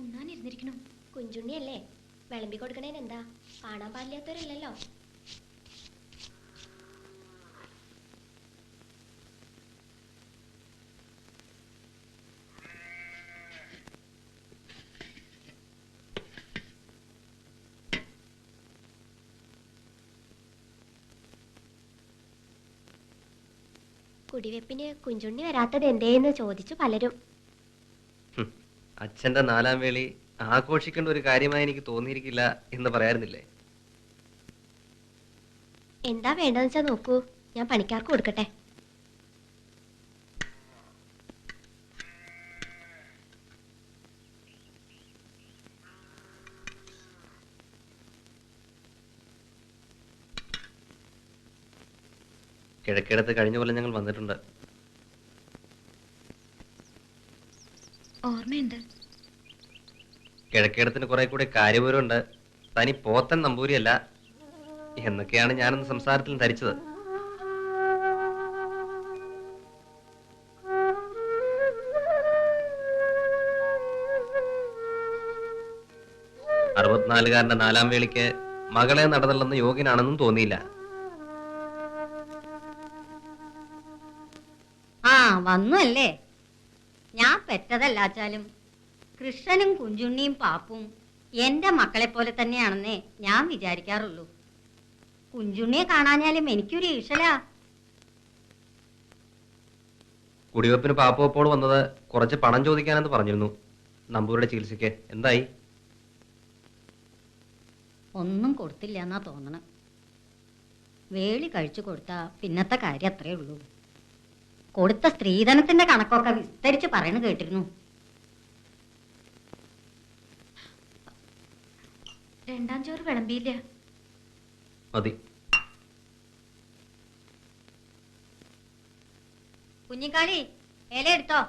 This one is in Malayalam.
ഉണ്ണാനിരുന്നിരിക്കണു. കുഞ്ചുണ്ണിയല്ലേ? വിളമ്പി കൊടുക്കണേന് എന്താ? കാണാൻ പാടില്ലാത്തവരല്ലല്ലോ. കുടിവെപ്പിന് കുഞ്ചുണ്ണി വരാത്തത് എന്തേന്ന് ചോദിച്ചു പലരും. അച്ഛന്റെ നാലാം വേളി ആഘോഷിക്കേണ്ട ഒരു കാര്യമായി എനിക്ക് തോന്നിയിരിക്കില്ല എന്ന് പറയാറുന്നില്ലേ? എന്താ വേണ്ടതെന്ന് വെച്ചാ നോക്കൂ. ഞാൻ പണിക്കാർക്ക് കൊടുക്കട്ടെ. കിഴക്കിടത്ത് കഴിഞ്ഞ പോലെ ഞങ്ങൾ വന്നിട്ടുണ്ട്. ഓർമ്മയുണ്ട്. കിഴക്കിടത്തിന് കുറെ കൂടെ കാര്യപൂരമുണ്ട് തനി പോത്തൻ നമ്പൂരിയല്ല. എന്നൊക്കെയാണ് ഞാനന്ന് സംസാരത്തിൽ ധരിച്ചത്. അറുപത്തിനാലുകാരന്റെ നാലാം വേളിക്ക് മകളെ നടന്നല്ലെന്ന് യോഗ്യനാണെന്നും തോന്നിയില്ല. ആ വന്നു അല്ലേ? പെറ്റതല്ലാച്ചാലും കൃഷ്ണനും കുഞ്ചുണ്ണിയും പാപ്പും എന്റെ മക്കളെ പോലെ തന്നെയാണെന്നേ ഞാൻ വിചാരിക്കാറുള്ളൂ. കുഞ്ചുണ്ണിയെ കാണാഞ്ഞാലും എനിക്കൊരു ഈഷല കുടിവെപ്പിന് പാപ്പപ്പോൾ വന്നത് കുറച്ച് പണം ചോദിക്കാനെന്ന് പറഞ്ഞിരുന്നു. നമ്പൂരുടെ ചികിത്സയ്ക്ക്. എന്തായി? ഒന്നും കൊടുത്തില്ല എന്നാ തോന്നണം. വേളി കഴിച്ചു കൊടുത്താ പിന്നത്തെ കാര്യം അത്രേ ഉള്ളൂ. കൊടുത്ത സ്ത്രീധനത്തിന്റെ കണക്കൊക്കെ വിസ്തരിച്ച് പറയണ കേട്ടിരുന്നു. രണ്ടാം ചോറ് വിളമ്പിയില്ല. മതി. കുഞ്ഞിക്കാളി ഇല എടുത്തോ?